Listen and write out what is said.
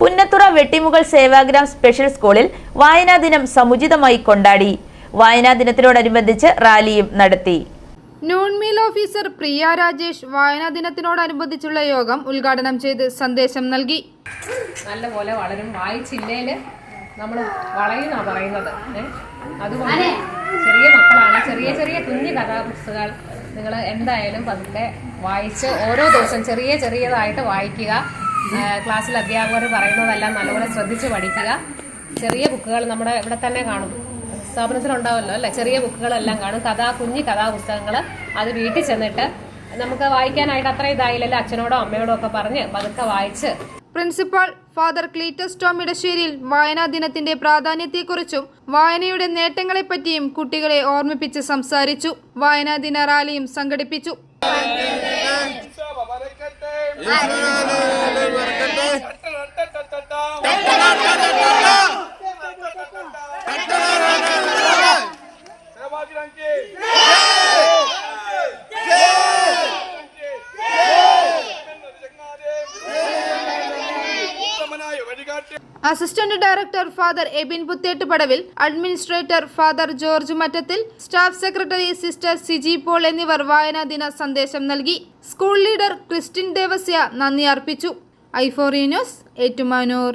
Punnathura Vettimukal Sevagram special സ്കൂളിൽ വായനാ ദിനം സമുചിതമായി കൊണ്ടാടി. വായനാ ദിനത്തിനോടനുബന്ധിച്ച് റാലിയും നടത്തി. Noon meal officer Priya Rajesh വായനാ ദിനത്തിനോടനുബന്ധിച്ചുള്ള യോഗം ഉദ്ഘാടനം ചെയ്ത് സന്ദേശം നൽകി. നല്ലപോലെ വളരും. വായിച്ചില്ലേ നമ്മൾ വളയുന്ന പറയുന്നത്? അതുകൊണ്ട് ചെറിയ മക്കളാണ്. ചെറിയ ചെറിയ കുഞ്ഞു കഥാപുസ്തകങ്ങൾ നിങ്ങൾ എന്തായാലും പതുക്കെ വായിച്ച് ഓരോ ദിവസം ചെറിയ ചെറിയതായിട്ട് വായിക്കുക. ക്ലാസ്സിൽ അധ്യാപകർ പറയുന്നതെല്ലാം നല്ലപോലെ ശ്രദ്ധിച്ച് പഠിക്കുക. ചെറിയ ബുക്കുകൾ നമ്മുടെ ഇവിടെ തന്നെ കാണും. സ്ഥാപനത്തിലുണ്ടാവുമല്ലോ അല്ലേ? ചെറിയ ബുക്കുകളെല്ലാം കാണും. കഥാ കുഞ്ഞി കഥാപുസ്തകങ്ങൾ അത് വീട്ടിൽ ചെന്നിട്ട് നമുക്ക് വായിക്കാനായിട്ട് അത്ര ഇതായില്ലല്ലോ. അച്ഛനോടോ അമ്മയോടോ ഒക്കെ പറഞ്ഞ് പതുക്കെ വായിച്ച്. പ്രിൻസിപ്പാൾ ഫാദർ ക്ലീറ്റസ് ടോം ഇടശ്ശേരിയിൽ വായനാ ദിനത്തിന്റെ പ്രാധാന്യത്തെക്കുറിച്ചും വായനയുടെ നേട്ടങ്ങളെപ്പറ്റിയും കുട്ടികളെ ഓർമ്മിപ്പിച്ച് സംസാരിച്ചു. വായനാ ദിന റാലിയും സംഘടിപ്പിച്ചു. Assistant director father Ebin Puthettu Puthettupadavil administrator father George Mattathil staff secretary sister Siji Paul എന്നിവർ വായനാ ദിന സന്ദേശം നൽകി. സ്കൂൾ ലീഡർ ക്രിസ്റ്റിൻ ദേവസ്യ നന്ദി അർപ്പിച്ചു. ഐഫോറി ന്യൂസ് ഏറ്റുമാനൂർ.